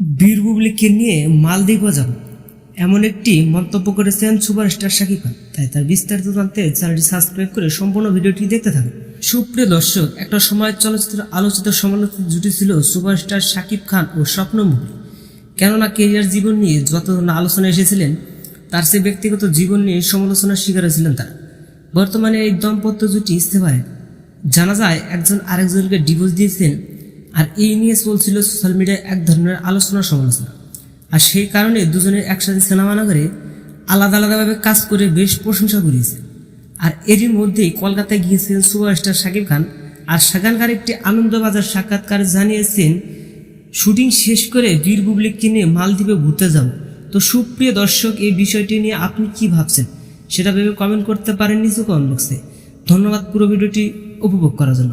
বীর বুবলিকে নিয়ে মালদ্বীপও যাব। এমন একটি মন্তব্য করেছেন সুপারস্টার শাকিব খান। তাই তার বিস্তারিত জানতে চ্যানেলটি সাবস্ক্রাইব করে সম্পূর্ণ ভিডিওটি দেখতে থাকুন। সুপ্রিয় দর্শক, একটা সময় চলচ্চিত্র আলোচিত সমালোচিত জুটি ছিল সুপারস্টার শাকিব খান ও স্বপ্ন মুভি। কেননা কেরিয়ার জীবন নিয়ে যত আলোচনা এসেছিলেন, তার সে ব্যক্তিগত জীবন নিয়ে সমালোচনার শিকার হয়েছিলেন তারা। বর্তমানে এই দম্পত্য জুটি ইস্তেফায়। জানা যায়, একজন আরেকজনকে ডিভোর্স দিয়েছেন আর এই নিয়ে চলছিল সোশ্যাল মিডিয়ায় এক ধরনের আলোচনা সমালোচনা। আর সেই কারণে দুজনের একসাথে সিনেমা না করে আলাদা আলাদাভাবে কাজ করে বেশ প্রশংসা করিয়েছে আর এরই মধ্যেই কলকাতায় গিয়েছিলেন সুপারস্টার শাকিব খান আর সেখানকার একটি আনন্দবাজার সাক্ষাৎকার জানিয়েছেন, শুটিং শেষ করে বীর বুবলিককে নিয়ে মালদ্বীপে ঘুরতে যাব। তো সুপ্রিয় দর্শক, এই বিষয়টি নিয়ে আপনি কি ভাবছেন? সেটা ভেবে কমেন্ট করতে পারেন নিচু কমেন্ট বক্সে ধন্যবাদ পুরো ভিডিওটি উপভোগ করার জন্য।